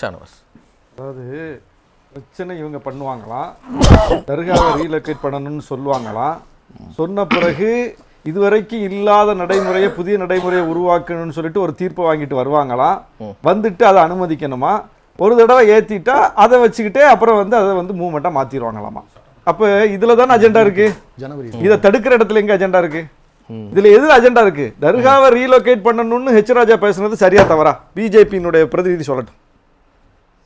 ஷானவாஸ். அதாவது பிரச்சனை இவங்க பண்ணுவாங்களாம் தர்காவை ரீலொகேட் பண்ணணும்னு சொல்லுவாங்களாம் சொன்ன பிறகு இதுவரைக்கும் இல்லாத நடைமுறையை புதிய நடைமுறையை உருவாக்கணும்னு சொல்லிட்டு ஒரு தீர்ப்பை வாங்கிட்டு வருவாங்களாம் வந்துட்டு அதை அனுமதிக்கணுமா? ஒரு தடவை ஏத்திட்டா அதை வச்சுக்கிட்டே அப்புறம் வந்து அதை வந்து மூவ்மெண்ட்டாக மாற்றிடுவாங்களாமா அப்போ இதில் தானே அஜெண்டா இருக்கு? ஜனவரி இதை தடுக்கிற இடத்துல எங்க அஜெண்டா இருக்கு? இதுல எது அஜெண்டா இருக்கு? தர்காவை ரீலோகேட் பண்ணணும்னு ஹெச் ராஜா பேசுனது சரியா தவறா? பிஜேபியினுடைய பிரதிநிதி சொல்லட்டும்.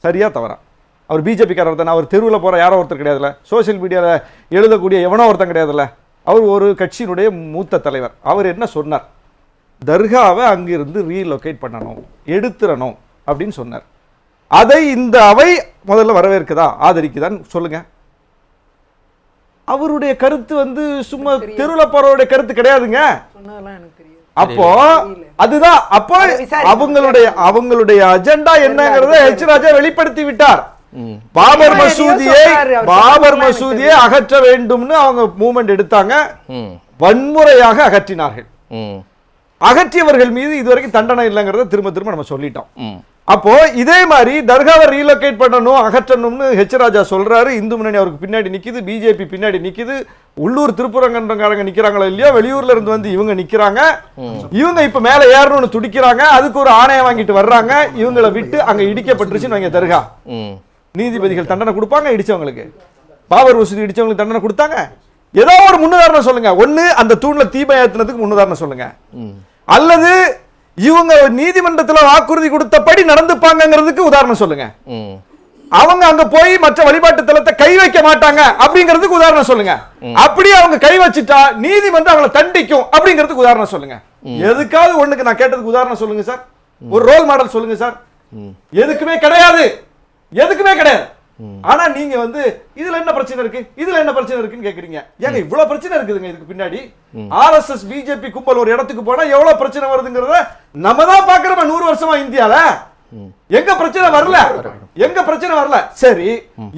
சரியா தவறா. அவர் பிஜேபிக்காரர் தானே அவர் தெருவில் போற யாரோ ஒருத்தர் கிடையாதுல்ல. சோஷியல் மீடியாவில் எழுதக்கூடிய எவனோ ஒருத்தன் கிடையாதுல்ல. அவர் ஒரு கட்சியினுடைய மூத்த தலைவர். அவர் என்ன சொன்னார்? தர்காவை அங்கிருந்து ரீலொகேட் பண்ணணும் எடுத்துறணும் அப்படின்னு சொன்னார். அதை இந்த அவை முதல்ல வரவேற்குதா? ஆதரிக்குதான்னு சொல்லுங்க. அவருடைய கருத்து வந்து சும்மா தெருவில் போறவருடைய கருத்து கிடையாதுங்க. சொன்னதெல்லாம் எனக்கு தெரியாது அப்போ அதுதான். அப்போ. அவங்களுடைய அவங்களுடைய அஜெண்டா என்னங்கறத ஹெச் ராஜா வெளிப்படுத்தி விட்டார். பாபர் மசூதியை பாபர் மசூதியை அகற்ற வேண்டும்னு அவங்க மூவ்மெண்ட் எடுத்தாங்க. ம். வன்முறையாக அகற்றினார்கள். ம். அகற்றியவர்கள் மீது இதுவரைக்கும் தண்டனை இல்லைங்கிறத திரும்ப திரும்ப நம்ம சொல்லிட்டோம். அப்போ இதே மாதிரி தர்காவை ரீலோகேட் பண்ணணும் அகற்றணும்னு ஹெச் ராஜா சொல்றாரு. இந்து முன்னணி அவருக்கு பின்னாடி நிக்குது பிஜேபி பின்னாடி நிக்குது. உள்ளூர் திருப்புறங்கன்றக்காரங்க நிக்கிறாங்களோ இல்லையோ வெளியூர்ல இருந்து வந்து இவங்க நிக்கிறாங்க. இவங்க இப்ப மேல ஏறணும்னு துடிக்கிறாங்க. அதுக்கு ஒரு ஆணையம் வாங்கிட்டு வர்றாங்க. இவங்களை விட்டு அங்க இடிக்கப்பட்டுருச்சுன்னு வைங்க தர்கா. நீதிபதிகள் தண்டனை கொடுப்பாங்க இடிச்சவங்களுக்கு. பாபர் மசூதி இடிச்சவங்களுக்கு தண்டனை கொடுத்தாங்க. ஏதோ ஒரு முன்னுதாரணம் சொல்லுங்க. ஒண்ணு அந்த தூண்ல தீபம் ஏத்துனதுக்கு முன்னுதாரணம் சொல்லுங்க. அல்லது இவங்க நீதிமன்றத்துல வாக்குறுதி கொடுத்தபடி நடந்துப்பாங்கங்கிறதுக்கு உதாரணம் சொல்லுங்க. அவங்க அங்க போய் மற்ற வழிபாட்டு தலத்தை கை வைக்க மாட்டாங்க அப்படிங்கிறதுக்கு உதாரணம் சொல்லுங்க. அப்படி அவங்க கை வச்சுட்டா நீதிமன்றம் அவங்களை தண்டிக்கும் அப்படிங்கிறதுக்கு உதாரணம் சொல்லுங்க. எதுக்காவது ஒண்ணுக்கு நான் கேட்டதுக்கு உதாரணம் சொல்லுங்க சார். ஒரு ரோல் மாடல் சொல்லுங்க சார். எதுக்குமே கிடையாது. எதுக்குமே கிடையாது. ஆனா நீங்க வந்து இதுல என்ன பிரச்சனை இருக்கு? இதுல என்ன பிரச்சனை இருக்குன்னு கேக்குறீங்க. ஏங்க இவ்வளவு பிரச்சனை இருக்குதுங்க இதுக்கு பின்னாடி. ஆர்எஸ்எஸ் பிஜேபி கும்பல் ஒரு இடத்துக்கு போனா எவ்வளவு பிரச்சனை வருதுங்கிறத நம்ம தான் பாக்குறோம் நூறு வருஷமா இந்தியால? எங்க பிரச்சனை வரல? எங்க பிரச்சனை வரல? சரி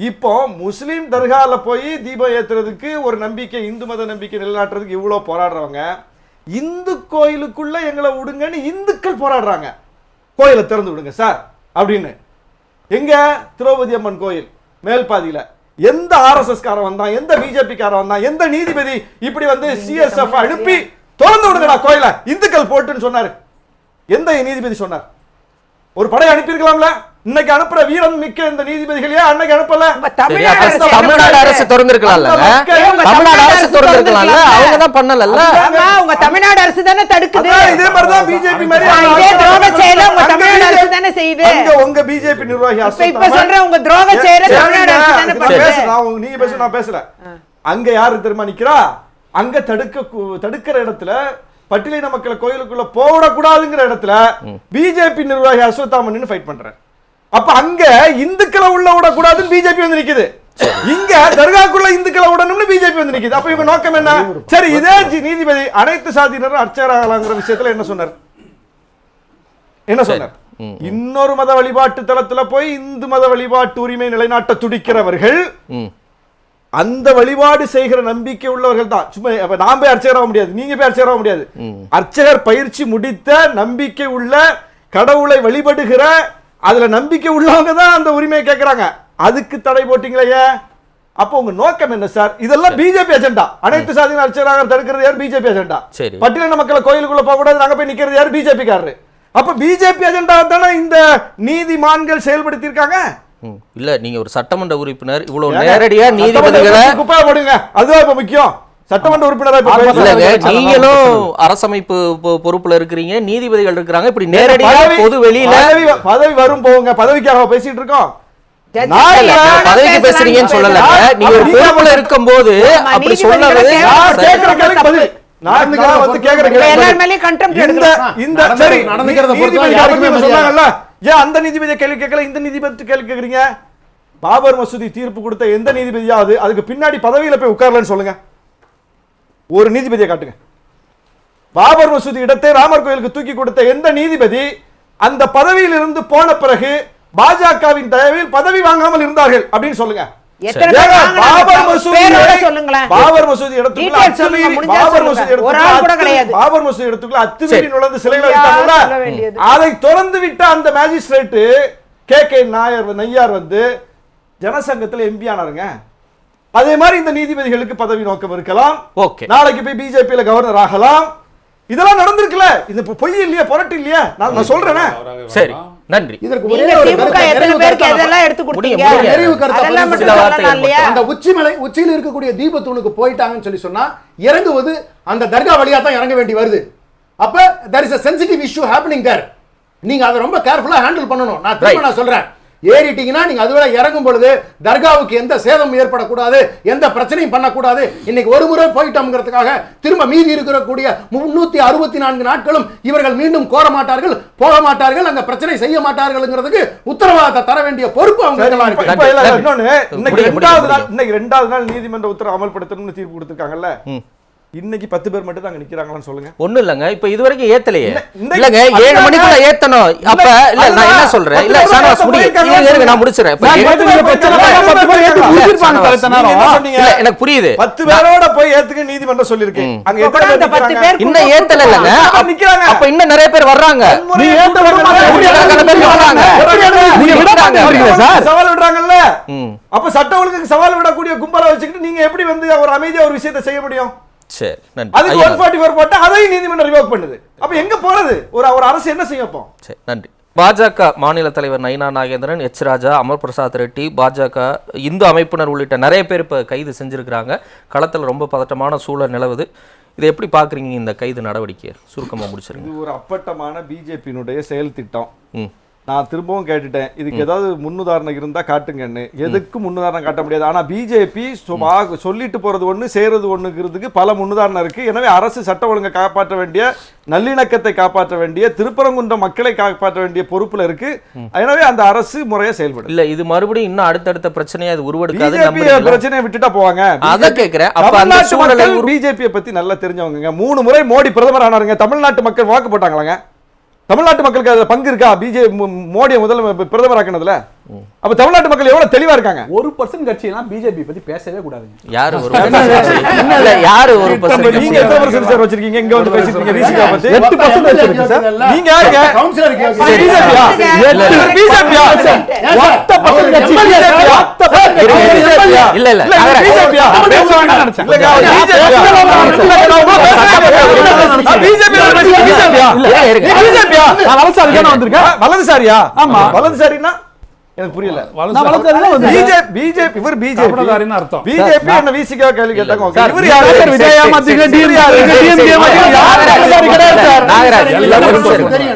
இப்போ முஸ்லீம் தர்கால போய் தீபம் ஏத்துறதுக்கு ஒரு நம்பிக்கை இந்து மத நம்பிக்கை நிலைநாட்டுறதுக்கு இவ்வளவு போராடுறவங்க இந்து கோயிலுக்குள்ள எங்களை விடுங்கன்னு இந்துக்கள் போராடுறாங்க. கோயிலை திறந்து விடுங்க சார் அப்படின்னு. எங்க? திரௌபதி அம்மன் கோயில். மேல்பாதியில. எந்த ஆர்எஸ்எஸ் காரன் வந்தான் எந்த பிஜேபி காரன் வந்தான் எந்த நீதிபதி இப்படி வந்து சிஎஸ்எஃப் அனுப்பி திறந்து விடுங்கடா கோயிலை. இந்துக்கள் போட்டுன்னு சொன்னாரு. எந்த நீதிபதி சொன்னார்? ஒரு படை அனுப்பியிருக்கலாம்ல? இன்னைக்கு அனுப்புற வீரம் மிக்க இந்த நீதிபதிகளையே அன்னைக்கு அனுப்பல? தமிழ்நாடு அரசு திறந்திருக்கலாம்ல. தமிழ்நாடு அரசு திறந்திருக்கலாம்ல. அவங்க தான் பண்ணலல்ல? ஆமா, உங்க தமிழ்நாடு அரசு தானே தடுக்குது? இதே மாதிரி தான் பிஜேபி மாதிரி இதே துரோக செயலை உங்க அங்க தமிழ்நாடு அரசு BJP தானே செய்யுது அங்க உங்க பிஜேபி நிர்வாகி இப்ப இப்ப அசோக் சொல்ற உங்க துரோக செயலை நான் நீங்க பேச நான் பேசல அங்க யாரு தெரியுமா நிக்கிறா? அங்க தடுக்க தடுக்கிற இடத்துல பட்டியலின மக்களை கோயிலுக்குள்ள போடக்கூடாதுங்கிற இடத்துல பிஜேபி நிர்வாகி அஸ்வத்தாமன் ஃபைட் பண்றேன். அப்ப அங்க இந்துக்களை உள்ள விடக்கூடாதுன்னு பிஜேபி வந்து நிக்குது. இங்க தர்காக்குள்ள இந்துக்களை விடணும்னு பிஜேபி வந்து நிக்குது. அப்ப இவங்க நோக்கம் என்ன? சரி இதே நீதிபதி அனைத்து சாதியினரும் அர்ச்சகராகலாங்கிற விஷயத்துல என்ன சொன்னார்? என்ன சொன்னார்? இன்னொரு மத வழிபாட்டு தலத்துல போய் இந்து மத வழிபாட்டு உரிமை நிலைநாட்ட துடிக்கிறவர்கள் அந்த வழிபாடு செய்கிற நம்பிக்கை உள்ளவர்கள் தான். சும்மா நான் போய் அர்ச்சகராக முடியாது நீங்க போய் அர்ச்சகராக முடியாது. அர்ச்சகர் பயிற்சி முடித்த நம்பிக்கை உள்ள கடவுளை வழிபடுகிற அதுல நம்பிக்கை உள்ளவங்க தான் அந்த உரிமையை கேட்கறாங்க அதுக்கு தடை போட்டீங்களே அப்போ உங்க நோக்கம் என்ன சார்? இதெல்லாம் பிஜேபி அஜெண்டா அனைத்து சாதியின அர்ச்சகராக தடுக்கிறது யார் பிஜேபி அஜெண்டா சரி. பட்டியலின மக்களை கோயிலுக்குள்ள போக கூடாது நாங்க போய் நிக்கிறது யார் பிஜேபி காரரு அப்ப பிஜேபி அஜெண்டா தானே இந்த நீதிமான்கள் செயல்படுத்தி இருக்காங்க ம். இல்ல நீங்க ஒரு சட்டமன்ற உறுப்பினர் இவ்வளவு நேரடியா நீதிபதிகளை குப்பை போடுங்க. அதுதான் இப்ப முக்கியம். சட்டமன்ற உறுப்பினரா இப்ப ஆமா, பேசுறாங்க. இல்லங்க நீங்களும் அரசமைப்பு பொறுப்புல இருக்கிறீங்க நீதிபதிகள் இருக்கிறாங்க. இப்படி நேரடியா பதவி- பொது வெளியில பதவி வரும் போங்க பதவிக்காக பேசிட்டு இருக்கோம். பதவிக்கு பேசுறீங்கன்னு சொல்லல. நீங்க பொறுப்புல இருக்கும்போது ஆமா, அப்படி நீதிபதிகளை ஏன் அந்த நீதிபதியை கேள்வி கேட்கல? இந்த நீதிபதி கேள்வி கேக்குறீங்க பாபர் மசூதி தீர்ப்பு கொடுத்த எந்த நீதிபதியாவது அதுக்கு பின்னாடி பதவியில போய் உட்காரலன்னு சொல்லுங்க. ஒரு நீதிபதியை காட்டுங்க. பாபர் மசூதி இடத்தை ராமர் கோயிலுக்கு தூக்கி கொடுத்த எந்த நீதிபதி அந்த பதவியில் இருந்து போன பிறகு பாஜகவின் தயவில் பதவி வாங்காமல் இருந்தார்கள் அப்படின்னு சொல்லுங்க. பாபர் மசூதி அத்துமீறி. நுழைந்து சிலைகளை? அதை திறந்து விட்ட அந்த magistrate K. K. Nair Nair வந்து ஜனசங்கத்துல எம்பி ஆனாருங்க. அதே மாதிரி இந்த நீதிபதிகளுக்கு பதவி நோக்கம் இருக்கலாம். ஓகே. நாளைக்கு போய் பிஜேபியில கவர்னர் ஆகலாம். இதெல்லாம் நடந்திருக்குல்ல. இது பொய் இல்லையா புரட்டு இல்லையா? நான் நான் சொல்றேனே. சரி நன்றி. இதற்கு ஒரே ஒரு எத்தனை பேருக்கு எதெல்லாம் எடுத்து கொடுத்தீங்க. நிறைவு கருத்தை அந்த உச்சி மலை உச்சியில் இருக்கக்கூடிய தீபத்தூணுக்கு போயிட்டாங்கன்னு சொல்லி சொன்னா இறங்குவது அந்த தர்கா வழியா தான் இறங்க வேண்டி வருது. அப்ப there is a sensitive issue happening there. நீங்க அதை ரொம்ப கேர்ஃபுல்லா ஹேண்டில் பண்ணணும். நான் திரும்ப. நான் சொல்றேன். ஏறிட்டீங்கன்னா நீங்க அதுவரை இறங்கும் பொழுது தர்காவுக்கு எந்த சேதம் ஏற்படக்கூடாது எந்த பிரச்சனையும் பண்ணக்கூடாது. இன்னைக்கு ஒரு முறை போயிட்டோம்ங்கிறதுக்காக திரும்ப மீதி இருக்கக்கூடிய முன்னூத்தி அறுபத்தி நான்கு நாட்களும் இவர்கள் மீண்டும் கோர மாட்டார்கள் போக மாட்டார்கள் அங்க பிரச்சனை செய்ய மாட்டார்கள்ங்கிறதுக்கு உத்தரவாதத்தை தர வேண்டிய பொறுப்பு அவங்க இன்னைக்கு ரெண்டாவது நாள் இன்னைக்கு ரெண்டாவது நாள் நீதிமன்ற உத்தரவு அமல்படுத்தணும்னு தீர்ப்பு கொடுத்திருக்காங்கல்ல. இன்னைக்கு பத்து பேர் மட்டும் தான் அங்க நிக்கிறாங்களான்னு சொல்லுங்க. ஒண்ணும் இல்லங்க. இப்ப இது வரைக்கும் ஏத்தலையே இல்லங்க ஏழு. மணிக்குள்ள ஏத்தணும். அப்ப இல்ல நான் என்ன. சொல்றேன்? இல்ல சானவாஸ் முடியும் நான் இல்ல? இல்ல எனக்கு புரியுது. பத்து பேரோட போய் ஏத்துக்க நீதிமன்றம் சொல்லிருக்கு அங்க எத்தனை பத்து? பேர் இன்னும் ஏத்தல இல்லங்க நிக்கிறாங்க. அப்ப இன்னும் நிறைய பேர் வர்றாங்க. நீ ஏத்த வர்றாங்க. நீங்க சார். சவால் விடுறாங்கல்ல. அப்ப சட்ட ஒழுங்குக்கு சவால் விடக்கூடிய கும்பலை வச்சுக்கிட்டு நீங்க எப்படி வந்து ஒரு அமைதியா ஒரு விஷயத்தை செய்ய முடியும் சரி நன்றி. அதுக்கு ஒன் ஃபார்ட்டி ஃபோர் போட்டா அதையும் நீதிமன்றம் ரிவோக் பண்ணுது. அப்ப எங்க போறது? ஒரு ஒரு அரசு என்ன செய்யும் அப்போ? சரி நன்றி. பாஜக மாநில தலைவர் நயினா நாகேந்திரன் எச் ராஜா அமர் பிரசாத் ரெட்டி பாஜக இந்து அமைப்பினர் உள்ளிட்ட நிறைய பேர் இப்போ கைது செஞ்சிருக்கிறாங்க. களத்தில் ரொம்ப பதட்டமான சூழல் நிலவுது. இதை எப்படி பார்க்குறீங்க இந்த கைது நடவடிக்கையை? சுருக்கமாக முடிச்சிருங்க. இது ஒரு அப்பட்டமான பிஜேபியினுடைய செயல் திட்டம். நான் திரும்பவும் கேட்டுட்டேன். இதுக்கு ஏதாவது முன்னுதாரணம் இருந்தா காட்டுங்கன்னு. எதுக்கும் முன்னுதாரணம் காட்ட முடியாது. ஆனா பிஜேபி சொல்லிட்டு போறது ஒண்ணு செய்யறது ஒண்ணுங்கிறதுக்கு பல முன்னுதாரணம் இருக்கு. எனவே அரசு சட்ட ஒழுங்கை காப்பாற்ற வேண்டிய நல்லிணக்கத்தை காப்பாற்ற வேண்டிய திருப்பரங்குன்ற மக்களை காப்பாற்ற வேண்டிய பொறுப்புல இருக்கு. எனவே அந்த அரசு முறையா செயல்படும். இல்ல இது மறுபடியும் இன்னும் அடுத்தடுத்த பிரச்சனையா அது உருவெடுக்காது? பிரச்சனையை விட்டுட்டா போவாங்க. அதை கேட்கிறேன் பிஜேபியை பத்தி நல்லா தெரிஞ்சவங்க மூணு முறை மோடி பிரதமர் ஆனாருங்க தமிழ்நாட்டு மக்கள் வாக்கு போட்டாங்களாங்க. தமிழ்நாட்டு மக்களுக்கு அதுல பங்கு இருக்கா? பிஜேபி மோடியை முதல்ல பிரதமர் ஆக்கினதுல அப்ப தமிழ்நாட்டு மக்கள் எவ்வளவு தெளிவா இருக்காங்க? ஒரு பர்சன்ட் கட்சியெல்லாம் பிஜேபி பத்தி பேசவே கூடாதுங்க. யாரு ஒரு இல்ல யாரு ஒரு நீங்க எத்தனை பர்சன்ட் சார் வச்சிருக்கீங்க? இங்க வந்து பேசிட்டு இருக்கீங்க விசிகா பத்தி எட்டு percent வச்சிருக்கு சார். நீங்க யாருங்க? கவுன்சிலருக்கு சரி, பிஜேபியா? பிஜேபியா? ஒத்த percent கட்சி? பிஜேபியா? இல்ல இல்ல வலதுசாரியா? ஆமா. வலதுசாரின்னா எனக்கு புரியல. பிஜேபி பிஜேபி இவர் பிஜேபி அர்த்தம். பிஜேபி என்ன விசிகா கேள்வி கேட்டாங்க இவர் யாரு விஜய் ஒரு.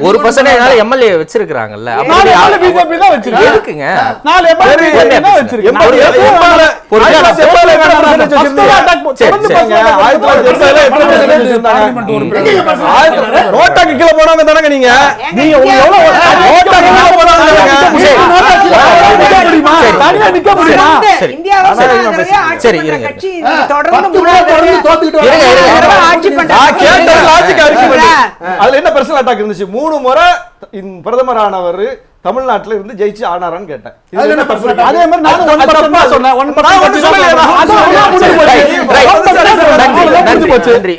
ஒரு பர்சன்டேஜ்னால எம்எல்ஏ வச்சிருக்காங்கல்ல நாலு பிஜேபி தான் வச்சிருக்கு. எதுக்குங்க நாலு எம்எல்ஏ தான் வச்சிருக்கு. நோட்டாக்கு கீழே போனவங்க தானங்க நீங்க நீங்க நோட்டாக்கு கீழே போனவங்க தானங்க. சரி. இருங்க. அதுல என்ன பர்சனல் அட்டாக் இருந்துச்சு மூணு முறை இந்த பிரதமர் ஆனவர் தமிழ்நாட்டுல இருந்து ஜெயிச்சு ஆனாரான்னு கேட்டேன்? அதே மாதிரி நானும் சொன்னேன். percent